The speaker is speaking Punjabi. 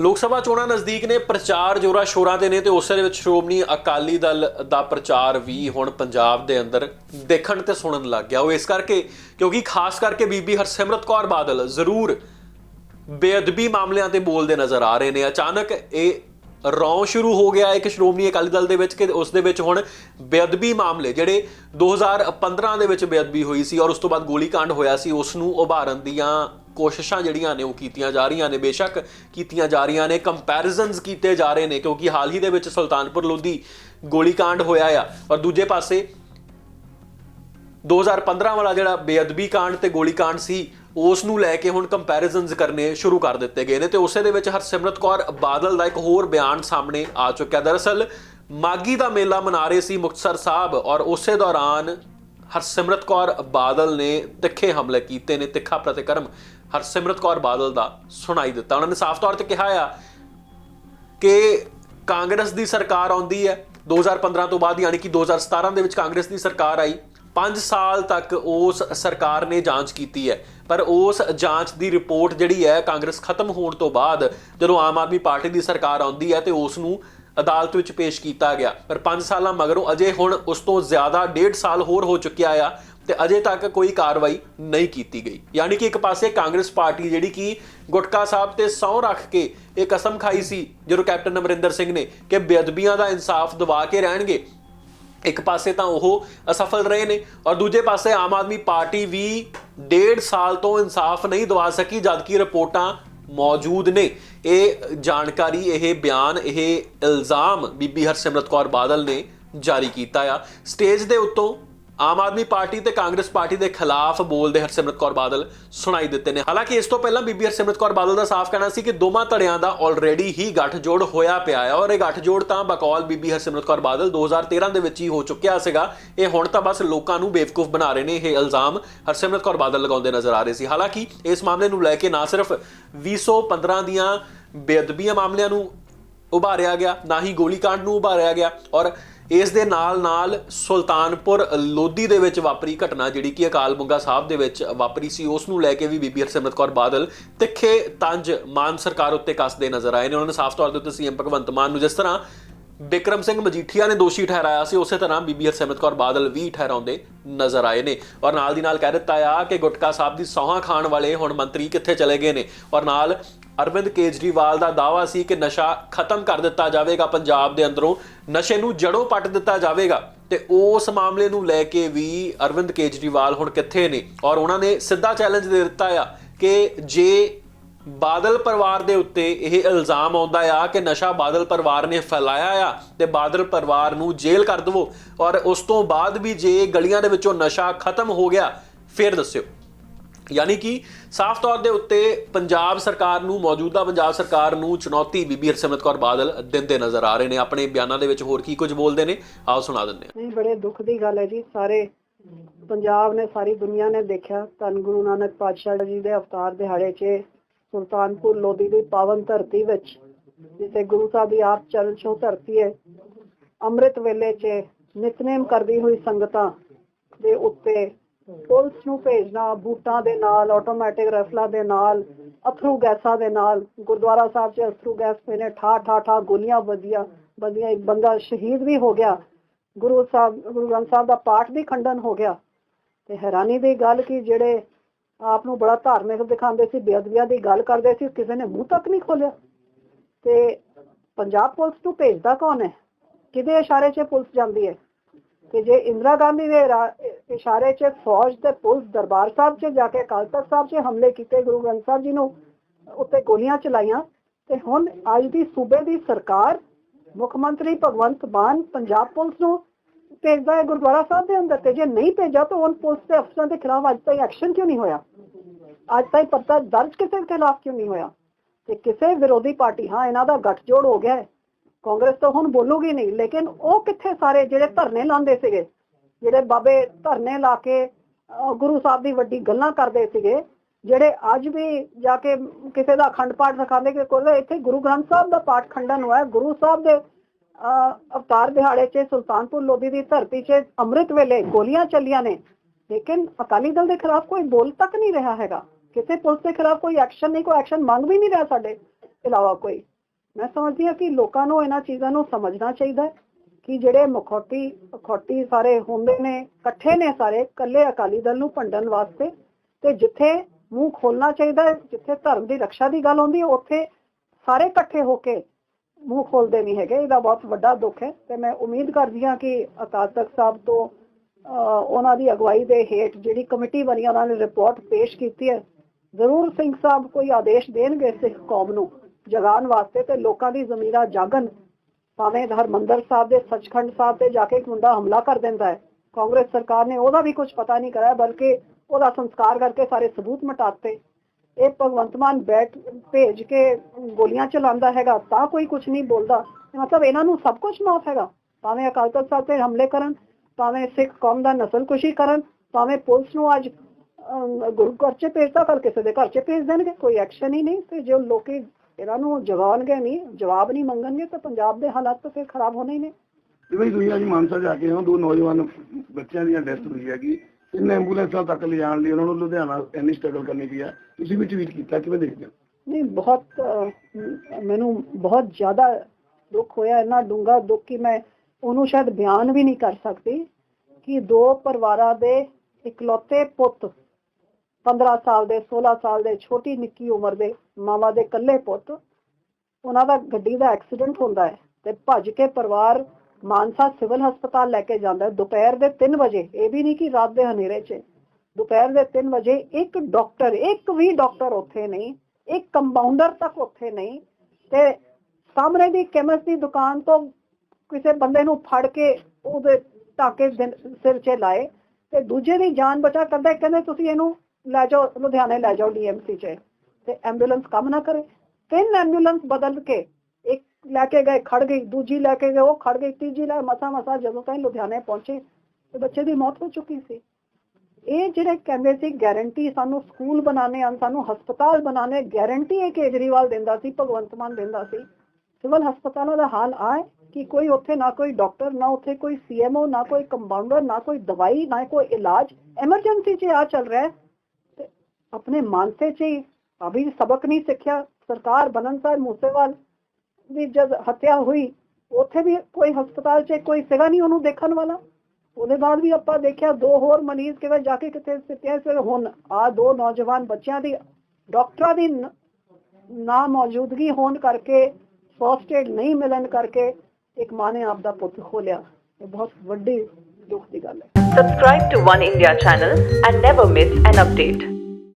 ਲੋਕ ਸਭਾ ਚੋਣਾਂ ਨਜ਼ਦੀਕ ਨੇ ਪ੍ਰਚਾਰ ਜੋਰਾ ਸ਼ੋਰਾਂ ਦੇ ਨੇ ਤੇ ਉਸੇ ਦੇ ਵਿੱਚ ਸ਼੍ਰੋਮਣੀ ਅਕਾਲੀ ਦਲ ਦਾ ਪ੍ਰਚਾਰ ਵੀ ਹੁਣ ਪੰਜਾਬ ਦੇ ਅੰਦਰ ਦੇਖਣ ਤੇ ਸੁਣਨ ਲੱਗ ਗਿਆ। ਉਹ ਇਸ ਕਰਕੇ ਕਿਉਂਕਿ ਖਾਸ ਕਰਕੇ ਬੀਬੀ ਹਰਸਿਮਰਤ ਕੌਰ ਬਾਦਲ ਜ਼ਰੂਰ ਬੇਅਦਬੀ ਮਾਮਲਿਆਂ ਤੇ ਬੋਲਦੇ ਨਜ਼ਰ ਆ ਰਹੇ ਨੇ। ਅਚਾਨਕ ਇਹ ਰੌ ਸ਼ੁਰੂ ਹੋ ਗਿਆ ਇੱਕ ਸ਼੍ਰੋਮਣੀ ਅਕਾਲੀ ਦਲ ਦੇ ਵਿੱਚ ਕਿ ਉਸ ਦੇ ਵਿੱਚ ਹੁਣ ਬੇਅਦਬੀ ਮਾਮਲੇ ਜਿਹੜੇ 2015 ਦੇ ਵਿੱਚ ਬੇਅਦਬੀ ਹੋਈ ਸੀ ਔਰ ਉਸ ਤੋਂ ਬਾਅਦ ਗੋਲੀकांड ਹੋਇਆ ਸੀ, ਉਸ ਨੂੰ ਉਭਾਰਨ ਦੀਆਂ ਕੋਸ਼ਿਸ਼ਾਂ ਜਿਹੜੀਆਂ ਨੇ ਉਹ ਕੀਤੀਆਂ ਜਾ ਰਹੀਆਂ ਨੇ, ਬੇਸ਼ੱਕ ਕੀਤੀਆਂ ਜਾ ਰਹੀਆਂ ਨੇ ਕੰਪੈਰੀਜ਼ਨਸ ਕੀਤੇ ਜਾ ਰਹੇ ਨੇ ਕਿਉਂਕਿ ਹਾਲ ਹੀ ਦੇ ਵਿੱਚ ਸੁਲਤਾਨਪੁਰ ਲੋਧੀ ਗੋਲੀकांड ਹੋਇਆ ਆ ਔਰ ਦੂਜੇ ਪਾਸੇ 2015 ਵਾਲਾ ਜਿਹੜਾ ਬੇਅਦਬੀ ਕਾਂਡ ਤੇ ਗੋਲੀ ਕਾਂਡ ਸੀ ਉਸ ਨੂੰ ਲੈ ਕੇ ਹੁਣ ਕੰਪੈਰੀਜ਼ਨਸ ਕਰਨੇ ਸ਼ੁਰੂ ਕਰ ਦਿੱਤੇ ਗਏ ਨੇ ਤੇ ਉਸੇ ਦੇ ਵਿੱਚ ਹਰਸਿਮਰਤ ਕੌਰ ਬਾਦਲ ਦਾ ਇੱਕ ਹੋਰ ਬਿਆਨ ਸਾਹਮਣੇ ਆ ਚੁੱਕਿਆ। ਦਰਅਸਲ ਮਾਗੀ ਦਾ ਮੇਲਾ ਮਨਾ ਰਹੇ ਸੀ ਮੁਕਤਸਰ ਸਾਹਿਬ ਔਰ ਉਸੇ ਦੌਰਾਨ ਹਰਸਿਮਰਤ ਕੌਰ ਬਾਦਲ ਨੇ ਤਿੱਖੇ ਹਮਲੇ ਕੀਤੇ ਨੇ, ਤਿੱਖਾ ਪ੍ਰਤੀਕਰਮ ਹਰਸਿਮਰਤ ਕੌਰ ਬਾਦਲ ਦਾ ਸੁਣਾਈ ਦਿੱਤਾ। ਉਹਨਾਂ ਨੇ ਸਾਫ਼ ਤੌਰ ਤੇ ਕਿਹਾ ਆ ਕਿ ਕਾਂਗਰਸ ਦੀ ਸਰਕਾਰ ਆਉਂਦੀ ਹੈ। 2015 ਤੋਂ ਬਾਅਦ ਯਾਨੀ ਕਿ 2017 ਦੇ ਵਿੱਚ ਕਾਂਗਰਸ ਦੀ ਸਰਕਾਰ ਆਈ। 5 ਸਾਲ ਤੱਕ ਉਸ ਸਰਕਾਰ ਨੇ ਜਾਂਚ ਕੀਤੀ ਹੈ। ਪਰ ਉਸ ਜਾਂਚ ਦੀ ਰਿਪੋਰਟ ਜਿਹੜੀ ਹੈ, ਕਾਂਗਰਸ ਖਤਮ ਹੋਣ ਤੋਂ ਬਾਅਦ ਜਦੋਂ ਆਮ ਆਦਮੀ ਪਾਰਟੀ ਦੀ ਸਰਕਾਰ ਆਉਂਦੀ ਹੈ ਤੇ ਉਸ ਨੂੰ ਅਦਾਲਤ ਵਿੱਚ ਪੇਸ਼ ਕੀਤਾ ਗਿਆ। ਪਰ 5 ਸਾਲਾਂ ਮਗਰੋਂ ਅਜੇ ਹੁਣ ਉਸ ਤੋਂ ਜ਼ਿਆਦਾ 1.5 ਸਾਲ ਹੋਰ ਹੋ ਚੁੱਕਿਆ ਆ ਤੇ ਅਜੇ ਤੱਕ ਕੋਈ ਕਾਰਵਾਈ ਨਹੀਂ ਕੀਤੀ ਗਈ। ਯਾਨੀ ਕਿ ਇੱਕ ਪਾਸੇ ਕਾਂਗਰਸ ਪਾਰਟੀ ਜਿਹੜੀ ਕਿ ਗੁਟਕਾ ਸਾਹਿਬ ਤੇ ਸਹੁੰ ਰੱਖ ਕੇ ਇਹ ਕਸਮ ਖਾਈ ਸੀ ਜਦੋਂ ਕੈਪਟਨ ਅਮਰਿੰਦਰ ਸਿੰਘ ਨੇ ਕਿ ਬੇਅਦਬੀਆਂ ਦਾ ਇਨਸਾਫ ਦਿਵਾ ਕੇ ਰਹਿਣਗੇ ਇੱਕ ਪਾਸੇ ਤਾਂ ਉਹ ਅਸਫਲ ਰਹੇ ਨੇ ਔਰ ਦੂਜੇ ਪਾਸੇ ਆਮ ਆਦਮੀ ਪਾਰਟੀ ਵੀ ਡੇਢ ਸਾਲ ਤੋਂ ਇਨਸਾਫ ਨਹੀਂ ਦਵਾ ਸਕੀ ਜਦਕਿ ਰਿਪੋਰਟਾਂ ਮੌਜੂਦ ਨੇ। ਇਹ ਜਾਣਕਾਰੀ, ਇਹ ਬਿਆਨ, ਇਹ ਇਲਜ਼ਾਮ ਬੀਬੀ ਹਰਸਿਮਰਤ ਕੌਰ ਬਾਦਲ ਨੇ ਜਾਰੀ ਕੀਤਾ ਆ। ਸਟੇਜ ਦੇ ਉੱਤੋਂ ਆਮ ਆਦਮੀ ਪਾਰਟੀ ਤੇ ਕਾਂਗਰਸ ਪਾਰਟੀ ਦੇ ਖਿਲਾਫ ਬੋਲਦੇ ਹਰਸਿਮਰਤ ਕੌਰ ਬਾਦਲ ਸੁਣਾਈ ਦਿੱਤੇ ਨੇ। ਹਾਲਾਂਕਿ ਇਸ ਤੋਂ ਪਹਿਲਾਂ ਬੀਬੀ ਹਰਸਿਮਰਤ ਕੌਰ ਬਾਦਲ ਦਾ ਸਾਫ਼ ਕਹਿਣਾ ਸੀ ਕਿ ਦੋਵਾਂ ਧੜਿਆਂ ਦਾ ਆਲਰੇਡੀ ਹੀ ਗੱਠਜੋੜ ਹੋਇਆ ਪਿਆ ਹੈ ਔਰ ਇਹ ਗੱਠਜੋੜ ਤਾਂ ਬਕੌਲ ਬੀਬੀ ਹਰਸਿਮਰਤ ਕੌਰ ਬਾਦਲ 2013 ਦੇ ਵਿੱਚ ਹੀ ਹੋ ਚੁੱਕਿਆ ਸੀਗਾ। ਇਹ ਹੁਣ ਤਾਂ ਬਸ ਲੋਕਾਂ ਨੂੰ ਬੇਵਕੂਫ ਬਣਾ ਰਹੇ ਨੇ। ਇਹ ਇਲਜ਼ਾਮ ਹਰਸਿਮਰਤ ਕੌਰ ਬਾਦਲ ਲਗਾਉਂਦੇ ਨਜ਼ਰ ਆ ਰਹੇ ਸੀ। ਹਾਲਾਂਕਿ ਇਸ ਮਾਮਲੇ ਨੂੰ ਲੈ ਕੇ ਨਾ ਸਿਰਫ 2015 ਦੀਆਂ ਬੇਅਦਬੀਆਂ ਮਾਮਲਿਆਂ ਨੂੰ ਉਭਾਰਿਆ ਗਿਆ, ਨਾ ਹੀ ਗੋਲੀकांड ਨੂੰ ਉਭਾਰਿਆ ਗਿਆ ਔਰ ਇਸ ਦੇ ਨਾਲ ਨਾਲ ਸੁਲਤਾਨਪੁਰ ਲੋਧੀ ਦੇ ਵਿੱਚ ਵਾਪਰੀ ਘਟਨਾ ਜਿਹੜੀ ਕਿ ਅਕਾਲ ਬੁੰਗਾ ਸਾਹਿਬ ਦੇ ਵਿੱਚ ਵਾਪਰੀ ਸੀ, ਉਸ ਨੂੰ ਲੈ ਕੇ ਵੀ ਬੀਬੀ ਹਰਸਿਮਰਤ ਕੌਰ ਬਾਦਲ ਤਿੱਖੇ ਤੰਜ ਮਾਨ ਸਰਕਾਰ ਉੱਤੇ ਕੱਸਦੇ ਨਜ਼ਰ ਆਏ ਨੇ। ਉਹਨਾਂ ਨੇ ਸਾਫ਼ ਤੌਰ ਦੇ ਉੱਤੇ ਸੀਐਮ ਭਗਵੰਤ ਮਾਨ ਨੂੰ ਜਿਸ ਤਰ੍ਹਾਂ ਬਿਕਰਮ ਸਿੰਘ ਮਜੀਠੀਆ ਨੇ ਦੋਸ਼ੀ ਠਹਿਰਾਇਆ ਸੀ, ਉਸੇ ਤਰ੍ਹਾਂ ਬੀਬੀ ਹਰਸਿਮਰਤ ਕੌਰ ਬਾਦਲ ਵੀ ਠਹਿਰਾਉਂਦੇ ਨਜ਼ਰ ਆਏ ਨੇ। ਔਰ ਨਾਲ ਦੀ ਨਾਲ ਕਹਿ ਦਿੱਤਾ ਆ ਕਿ ਗੁਟਕਾ ਸਾਹਿਬ ਦੀ ਸੌਹਾਂ ਖਾਣ ਵਾਲੇ ਹੁਣ ਮੰਤਰੀ ਕਿੱਥੇ ਚਲੇ ਗਏ ਨੇ? ਔਰ ਨਾਲ ਅਰਵਿੰਦ ਕੇਜਰੀਵਾਲ ਦਾ ਦਾਵਾ ਸੀ ਕਿ ਨਸ਼ਾ ਖਤਮ ਕਰ ਦਿੱਤਾ ਜਾਵੇਗਾ, ਪੰਜਾਬ ਦੇ ਅੰਦਰੋਂ ਨਸ਼ੇ ਨੂੰ ਜੜੋਂ ਪੱਟ ਦਿੱਤਾ ਜਾਵੇਗਾ। ਤੇ ਉਸ ਮਾਮਲੇ ਨੂੰ ਲੈ ਕੇ ਵੀ ਅਰਵਿੰਦ ਕੇਜਰੀਵਾਲ ਹੁਣ ਕਿੱਥੇ ਨੇ? ਔਰ ਉਹਨਾਂ ਨੇ ਸਿੱਧਾ ਚੈਲੰਜ ਦੇ ਦਿੱਤਾ ਆ ਕਿ ਜੇ ਬਾਦਲ ਪਰਿਵਾਰ ਦੇ ਉੱਤੇ ਇਹ ਇਲਜ਼ਾਮ ਆਉਂਦਾ ਆ ਕਿ ਨਸ਼ਾ ਬਾਦਲ ਪਰਿਵਾਰ ਨੇ ਫੈਲਾਇਆ ਆ ਤੇ ਬਾਦਲ ਪਰਿਵਾਰ ਨੂੰ ਜੇਲ੍ਹ ਕਰ ਦਵੋ, ਔਰ ਉਸ ਤੋਂ ਬਾਅਦ ਵੀ ਜੇ ਗਲੀਆਂ ਦੇ ਵਿੱਚੋਂ ਨਸ਼ਾ ਖਤਮ ਹੋ ਗਿਆ, ਫਿਰ ਦੱਸਿਓ। ਯਾਨੀ ਕਿ ਸਾਫ਼ ਤੌਰ ਦੇ ਉੱਤੇ ਪੰਜਾਬ ਸਰਕਾਰ ਨੂੰ, ਮੌਜੂਦਾ ਪੰਜਾਬ ਸਰਕਾਰ ਨੂੰ ਚੁਣੌਤੀ ਬੀਬੀ ਹਰਸਿਮਰਤ ਕੌਰ ਬਾਦਲ ਦਿੰਦੇ ਨਜ਼ਰ ਆ ਰਹੇ ਨੇ। ਆਪਣੇ ਬਿਆਨਾਂ ਦੇ ਵਿੱਚ ਹੋਰ ਕੀ ਕੁਝ ਬੋਲਦੇ ਨੇ? ਆਓ ਸੁਣਾ ਦਿੰਦੇ ਹਾਂ। ਨਹੀਂ, ਬੜੇ ਦੁੱਖ ਦੀ ਗੱਲ ਹੈ ਜੀ। ਸਾਰੇ ਪੰਜਾਬ ਨੇ, ਸਾਰੀ ਦੁਨੀਆ ਨੇ ਦੇਖਿਆ। ਧੰਨ ਗੁਰੂ ਨਾਨਕ ਪਾਤਸ਼ਾਹ ਜੀ ਦੇ ਅਵਤਾਰ ਦਿਹਾੜੇ 'ਚ ਸੁਲਤਾਨਪੁਰ ਲੋਧੀ ਦੀ ਪਾਵਨ ਧਰਤੀ ਵਿੱਚ, ਜਿੱਥੇ ਗੁਰੂ ਸਾਹਿਬ ਦੀ ਆਪ ਚਰਨ ਛੋਹ ਧਰਤੀ ਹੈ, ਅੰਮ੍ਰਿਤ ਵੇਲੇ 'ਚ ਨਿਤਨੇਮ ਕਰਦੀ ਹੋਈ ਸੰਗਤਾਂ ਦੇ ਉੱਤੇ ਪੁਲਿਸ ਨੂੰ ਭੇਜਣਾ ਬੂਟਾਂ ਦੇ ਨਾਲ ਆਟੋਮੈਟਿਕ ਰਫਲਾਂ ਦੇ ਨਾਲ, ਅਥਰੂ ਗੈਸਾਂ ਦੇ ਨਾਲ, ਗੁਰਦੁਆਰਾ ਸਾਹਿਬ 'ਚ ਅਥਰੂ ਗੈਸ ਪਏ ਠਾ ਠਾ ਠਾ ਗੋਲੀਆਂ ਵੱਜੀਆਂ ਵੱਜੀਆਂ, ਇੱਕ ਬੰਦਾ ਸ਼ਹੀਦ ਵੀ ਹੋ ਗਿਆ। ਗੁਰੂ ਸਾਹਿਬ, ਗੁਰੂ ਗ੍ਰੰਥ ਸਾਹਿਬ ਦਾ ਪਾਠ ਵੀ ਖੰਡਨ ਹੋ ਗਿਆ। ਤੇ ਹੈਰਾਨੀ ਦੀ ਗੱਲ ਕਿ ਜਿਹੜੇ ਆਪ ਨੂੰ ਬੜਾ ਧਾਰਮਿਕ ਦਿਖਾਉਂਦੇ ਸੀ, ਬੇਅਦਬੀਆਂ ਦੀ ਗੱਲ ਕਰਦੇ ਸੀ, ਕਿਸੇ ਨੇ ਮੂੰਹ ਤੱਕ ਨਹੀਂ ਖੋਲਿਆ ਤੇ ਪੰਜਾਬ ਪੁਲਿਸ ਨੂੰ ਭੇਜਦਾ ਕੌਣ ਹੈ? ਕਿਹਦੇ ਇਸ਼ਾਰੇ 'ਚ ਪੁਲਿਸ ਜਾਂਦੀ ਹੈ? ਤੇ ਜੇ ਇੰਦਰਾ ਗਾਂਧੀ ਦੇ ਇਸ਼ਾਰੇ 'ਚ ਫੌਜ ਤੇ ਪੁਲਿਸ ਦਰਬਾਰ ਸਾਹਿਬ 'ਚ ਜਾ ਕੇ ਅਕਾਲ ਤਖਤ ਸਾਹਿਬ 'ਚ ਹਮਲੇ ਕੀਤੇ, ਗੁਰੂ ਗ੍ਰੰਥ ਸਾਹਿਬ ਜੀ ਨੂੰ ਉੱਤੇ ਗੋਲੀਆਂ ਚਲਾਈਆਂ ਤੇ ਹੁਣ ਅੱਜ ਦੀ ਸੂਬੇ ਦੀ ਸਰਕਾਰ ਮੁੱਖ ਮੰਤਰੀ ਭਗਵੰਤ ਮਾਨ ਪੰਜਾਬ ਪੁਲਿਸ ਨੂੰ ਭੇਜਦਾ ਹੈ ਗੁਰਦੁਆਰਾ ਸਾਹਿਬ ਦੇ ਅੰਦਰ ਤੇ ਜੇ ਨਹੀਂ ਭੇਜਾ ਤਾਂ ਉਹਨਾਂ ਪੁਲਿਸ ਦੇ ਅਫਸਰਾਂ ਦੇ ਖਿਲਾਫ ਅੱਜ ਤਾਈਂ ਐਕਸ਼ਨ ਕਿਉਂ ਨਹੀਂ ਹੋਇਆ? ਅੱਜ ਤਾਈਂ ਪਰਚਾ ਦਰਜ ਕਿਸੇ ਦੇ ਖਿਲਾਫ ਕਿਉਂ ਨਹੀਂ ਹੋਇਆ? ਤੇ ਕਿਸੇ ਵਿਰੋਧੀ ਪਾਰਟੀ, ਹਾਂ, ਇਹਨਾਂ ਦਾ ਗੱਠਜੋੜ ਹੋ ਗਿਆ ਹੈ। ਕਾਂਗਰਸ ਤਾਂ ਹੁਣ ਬੋਲੂਗੀ ਨਹੀਂ ਲੇਕਿਨ ਉਹ ਕਿੱਥੇ ਸਾਰੇ ਜਿਹੜੇ ਧਰਨੇ ਲਾਉਂਦੇ ਸੀਗੇ ਜਿਹੜੇ ਬਾਬੇ ਧਰਨੇ ਲਾ ਕੇ ਗੁਰੂ ਸਾਹਿਬ ਦੀ ਵੱਡੀ ਗੱਲਾਂ ਕਰਦੇ ਸੀਗੇ ਜਿਹੜੇ ਅੱਜ ਵੀ ਜਾ ਕੇ ਕਿਸੇ ਦਾ ਅਖੰਡ ਪਾਠ ਰਖਾਉਂਦੇ ਕਿ ਕੋਲ ਇੱਥੇ ਗੁਰੂ ਗ੍ਰੰਥ ਸਾਹਿਬ ਦਾ ਪਾਠ ਖੰਡਨ ਹੋਇਆ ਗੁਰੂ ਸਾਹਿਬ ਦੇ ਅਹ, ਅਵਤਾਰ ਦਿਹਾੜੇ 'ਚ ਸੁਲਤਾਨਪੁਰ ਲੋਧੀ ਦੀ ਧਰਤੀ 'ਚ ਅੰਮ੍ਰਿਤ ਵੇਲੇ ਗੋਲੀਆਂ ਚੱਲੀਆਂ ਨੇ ਲੇਕਿਨ ਅਕਾਲੀ ਦਲ ਦੇ ਖਿਲਾਫ ਕੋਈ ਬੋਲ ਤੱਕ ਨਹੀਂ ਰਿਹਾ ਹੈਗਾ ਕਿਸੇ ਪੁਲਿਸ ਦੇ ਖਿਲਾਫ ਕੋਈ ਐਕਸ਼ਨ ਨਹੀਂ ਕੋਈ ਐਕਸ਼ਨ ਮੰਗ ਵੀ ਨਹੀਂ ਰਿਹਾ ਸਾਡੇ ਇਲਾਵਾ ਕੋਈ। ਮੈਂ ਸਮਝਦੀ ਹਾਂ ਕਿ ਲੋਕਾਂ ਨੂੰ ਇਹਨਾਂ ਚੀਜ਼ਾਂ ਨੂੰ ਸਮਝਣਾ ਚਾਹੀਦਾ ਕਿ ਜਿਹੜੇ ਮੁਖੌਟੀ ਅਖੌਟੀ ਸਾਰੇ ਹੁੰਦੇ ਨੇ, ਇਕੱਠੇ ਨੇ ਸਾਰੇ, ਇਕੱਲੇ ਅਕਾਲੀ ਦਲ ਨੂੰ ਭੰਡਣ ਵਾਸਤੇ, ਤੇ ਜਿੱਥੇ ਮੂੰਹ ਖੋਲਣਾ ਚਾਹੀਦਾ ਜਿੱਥੇ ਧਰਮ ਦੀ ਰੱਖਿਆ ਦੀ ਗੱਲ ਹੁੰਦੀ ਹੈ, ਉੱਥੇ ਸਾਰੇ ਇਕੱਠੇ ਹੋ ਕੇ ਮੂੰਹ ਖੋਲਦੇ ਨਹੀਂ ਹੈਗੇ, ਇਹਦਾ ਬਹੁਤ ਵੱਡਾ ਦੁੱਖ ਹੈ। ਤੇ ਮੈਂ ਉਮੀਦ ਕਰਦੀ ਹਾਂ ਕਿ ਅਕਾਲ ਤਖਤ ਸਾਹਿਬ ਤੋਂ ਉਹਨਾਂ ਦੀ ਅਗਵਾਈ ਦੇ ਹੇਠ ਜਿਹੜੀ ਕਮੇਟੀ ਬਣੀ ਉਹਨਾਂ ਨੇ ਰਿਪੋਰਟ ਪੇਸ਼ ਕੀਤੀ ਹੈ। ਜ਼ਰੂਰ ਸਿੰਘ ਸਾਹਿਬ ਕੋਈ ਆਦੇਸ਼ ਦੇਣਗੇ ਸਿੱਖ ਕੌਮ ਨੂੰ। ਜਗਾਉਣ ਵਾਸਤੇ ਤੇ ਲੋਕਾਂ ਦੀ ਜ਼ਮੀਰਾਂ ਜਾਗਣ। ਭਾਵੇਂ ਹਰਮੰਦਰ ਸਾਹਿਬ ਦੇ, ਸੱਚਖੰਡ ਸਾਹਿਬ ਤੇ ਜਾ ਕੇ ਇੱਕ ਮੁੰਡਾ ਹਮਲਾ ਕਰ ਦਿੰਦਾ ਹੈ। ਕਾਂਗਰਸ ਸਰਕਾਰ ਨੇ ਉਹਦਾ ਵੀ ਕੁਝ ਪਤਾ ਨਹੀਂ ਕਰਾਇਆ ਬਲਕਿ ਉਹਦਾ ਸੰਸਕਾਰ ਕਰਕੇ ਸਾਰੇ ਸਬੂਤ ਮਿਟਾਤੇ ਇਹ ਭਗਵੰਤ ਮਾਨ ਬੈਠ, ਭੇਜ ਕੇ ਗੋਲੀਆਂ ਚਲਾਉਂਦਾ ਹੈਗਾ, ਤਾਂ ਕੋਈ ਕੁਝ ਨਹੀਂ ਬੋਲਦਾ। ਮਤਲਬ ਇਹਨਾਂ ਨੂੰ ਸਭ ਕੁਝ ਮਾਫ ਹੈਗਾ। ਭਾਵੇਂ ਅਕਾਲ ਤਖਤ ਸਾਹਿਬ ਤੇ ਹਮਲੇ ਕਰਨ, ਭਾਵੇਂ ਸਿੱਖ ਕੌਮ ਦਾ ਨਸਲਕੁਸ਼ੀ ਕਰਨ, ਭਾਵੇਂ ਪੁਲਿਸ ਨੂੰ ਅੱਜ ਗੁਰੂ ਘਰ ਚ ਭੇਜਦਾ ਕੱਲ ਕਿਸੇ ਦੇ ਘਰ ਚ ਭੇਜ ਦੇਣਗੇ, ਕੋਈ ਐਕਸ਼ਨ ਹੀ ਨਹੀਂ। ਤੇ ਜੋ ਲੋਕੀ ਇਹਨਾਂ ਨੂੰ ਜਗਾਉਣਗੇ ਨਹੀਂ ਜਵਾਬ ਨਹੀਂ ਮੰਗਣਗੇ ਤਾਂ ਪੰਜਾਬ ਦੇ ਹਾਲਾਤ ਤਾਂ ਫਿਰ ਖਰਾਬ ਹੋਣੇ ਹੀ ਨੇ। ਜਿਵੇਂ ਤੁਸੀਂ ਅੱਜ ਮਾਨਸਾ ਜਾ ਕੇ ਦੋ ਨੌਜਵਾਨ ਬੱਚਿਆਂ ਦੀਆਂ ਡੈਥ ਹੋਈ ਹੈਗੀ। ਤਿੰਨ ਐਂਬੂਲੈਂਸਾਂ ਤੱਕ ਲਿਜਾਣ ਲਈ ਉਹਨਾਂ ਨੂੰ ਲੁਧਿਆਣਾ ਇੰਨੀ ਸਟਰਗਲ ਕਰਨੀ ਪਈ ਆ। ਤੁਸੀਂ ਵੀ ਟਵੀਟ ਕੀਤਾ ਕਿਵੇਂ ਦੇਖਦੇ ਹੋ? ਨਹੀਂ ਬਹੁਤ ਮੈਨੂੰ ਬਹੁਤ ਜ਼ਿਆਦਾ ਦੁੱਖ ਹੋਇਆ ਇੰਨਾ ਡੂੰਘਾ ਦੁੱਖ ਕਿ ਮੈਂ ਉਹਨੂੰ ਸ਼ਾਇਦ ਬਿਆਨ ਵੀ ਨਹੀਂ ਕਰ ਸਕਦੀ ਕਿ ਦੋ ਪਰਿਵਾਰਾਂ ਦੇ ਇਕਲੌਤੇ ਪੁੱਤ 15 ਸਾਲ ਦੇ 16 ਸਾਲ ਦੇ ਛੋਟੀ ਨਿੱਕੀ ਉਮਰ ਦੇ ਮਾਵਾ ਦੇ ਇਕੱਲੇ ਪੁੱਤ, ਉਹਨਾਂ ਦਾ ਗੱਡੀ ਦਾ ਐਕਸੀਡੈਂਟ ਹੁੰਦਾ ਹੈ ਤੇ ਭੱਜ ਕੇ ਪਰਿਵਾਰ ਮਾਨਸਾ ਸਿਵਲ ਹਸਪਤਾਲ ਲੈ ਕੇ ਜਾਂਦਾ ਦੁਪਹਿਰ ਦੇ 3 ਵਜੇ, ਇਹ ਵੀ ਨਹੀਂ ਕਿ ਰਾਤ ਦੇ ਹਨੇਰੇ 'ਚ। ਦੁਪਹਿਰ ਦੇ 3 ਵਜੇ ਇੱਕ ਡਾਕਟਰ, ਇੱਕ ਵੀ ਡਾਕਟਰ ਉੱਥੇ ਨਹੀਂ, ਇੱਕ ਕੰਪਾਊਂਡਰ ਤੱਕ ਉੱਥੇ ਨਹੀਂ ਤੇ ਸਾਹਮਣੇ ਦੀ ਕੈਮਿਸਟ ਦੀ ਦੁਕਾਨ ਤੋਂ ਕਿਸੇ ਬੰਦੇ ਨੂੰ ਫੜ ਕੇ ਉਹਦੇ ਟਾਕੇ ਸਿਰ 'ਚ ਲਾਏ ਤੇ ਦੂਜੇ ਦੀ ਜਾਨ ਬਚਾ ਕਰਦਾ, ਕਹਿੰਦੇ ਤੁਸੀਂ ਇਹਨੂੰ ਲੈ ਜਾਓ, ਲੁਧਿਆਣੇ ਲੈ ਜਾਓ ਡੀਐਮਸੀ 'ਚ। ਤੇ ਐਂਬੂਲੈਂਸ ਕੰਮ ਨਾ ਕਰੇ। ਤਿੰਨ ਐਂਬੂਲੈਂਸ ਬਦਲ ਕੇ, ਇੱਕ ਲੈ ਕੇ ਗਏ, ਖੜ ਗਈ, ਦੂਜੀ ਲੈ ਕੇ ਗਏ, ਉਹ ਖੜ ਗਈ, ਤੀਜੀ ਲੈ, ਮਸਾ ਮਸਾ ਜਦੋਂ ਤਾਈਂ ਲੁਧਿਆਣੇ ਪਹੁੰਚੇ, ਤੇ ਬੱਚੇ ਦੀ ਮੌਤ ਹੋ ਚੁੱਕੀ ਸੀ। ਇਹ ਜਿਹੜੇ ਕਹਿੰਦੇ ਸੀ ਗਾਰੰਟੀ ਸਾਨੂੰ ਸਕੂਲ ਬਣਾਣੇ ਹਨ, ਸਾਨੂੰ ਹਸਪਤਾਲ ਬਣਾਣੇ ਗਾਰੰਟੀ ਇਹ ਕੇਜਰੀਵਾਲ ਦਿੰਦਾ ਸੀ, ਭਗਵੰਤ ਮਾਨ ਦਿੰਦਾ ਸੀ। ਸਿਵਲ ਹਸਪਤਾਲਾਂ ਦਾ ਹਾਲ ਆ ਕਿ ਕੋਈ ਉੱਥੇ ਨਾ ਕੋਈ ਡਾਕਟਰ, ਨਾ ਉੱਥੇ ਕੋਈ ਸੀਐਮਓ ਨਾ ਕੋਈ ਕੰਪਾਊਂਡਰ ਨਾ ਕੋਈ ਦਵਾਈ, ਨਾ ਕੋਈ ਇਲਾਜ ਐਮਰਜੈਂਸੀ 'ਚ ਆ ਚੱਲ ਰਿਹਾ ਹੈ। ਆਪਣੇ ਮਾਨਸੇ 'ਚ ਹੀ ਅਭੀ ਸਬਕ ਨਹੀਂ ਸਿੱਖਿਆ ਸਰਕਾਰ ਬਣਨ ਸਾਰ ਮੂਸੇਵਾਲ ਦੀ ਜਦ ਹੱਤਿਆ ਹੋਈ ਉੱਥੇ ਵੀ ਕੋਈ ਹਸਪਤਾਲ 'ਚ ਕੋਈ ਸੀਗਾ ਨਹੀਂ ਉਹਨੂੰ ਦੇਖਣ ਵਾਲਾ ਉਹਦੇ ਬਾਅਦ ਵੀ ਆਪਾਂ ਦੇਖਿਆ ਦੋ ਹੋਰ ਮਰੀਜ਼ ਕਿਵੇਂ ਜਾ ਕੇ ਕਿਤੇ ਸਿੱਟਿਆ ਫਿਰ ਹੁਣ ਆ ਦੋ ਨੌਜਵਾਨ ਬੱਚਿਆਂ ਦੀ ਡਾਕਟਰਾਂ ਦੀ ਨ- ਨਾ ਮੌਜੂਦਗੀ ਹੋਣ ਕਰਕੇ ਫਸਟ ਏਡ ਨਹੀਂ ਮਿਲਣ ਕਰਕੇ ਇੱਕ ਮਾਂ ਨੇ ਆਪ ਦਾ ਪੁੱਤ ਖੋਲਿਆ ਇਹ ਬਹੁਤ ਵੱਡੀ ਦੁੱਖ ਦੀ ਗੱਲ ਹੈ Subscribe to One India channel and never miss an update.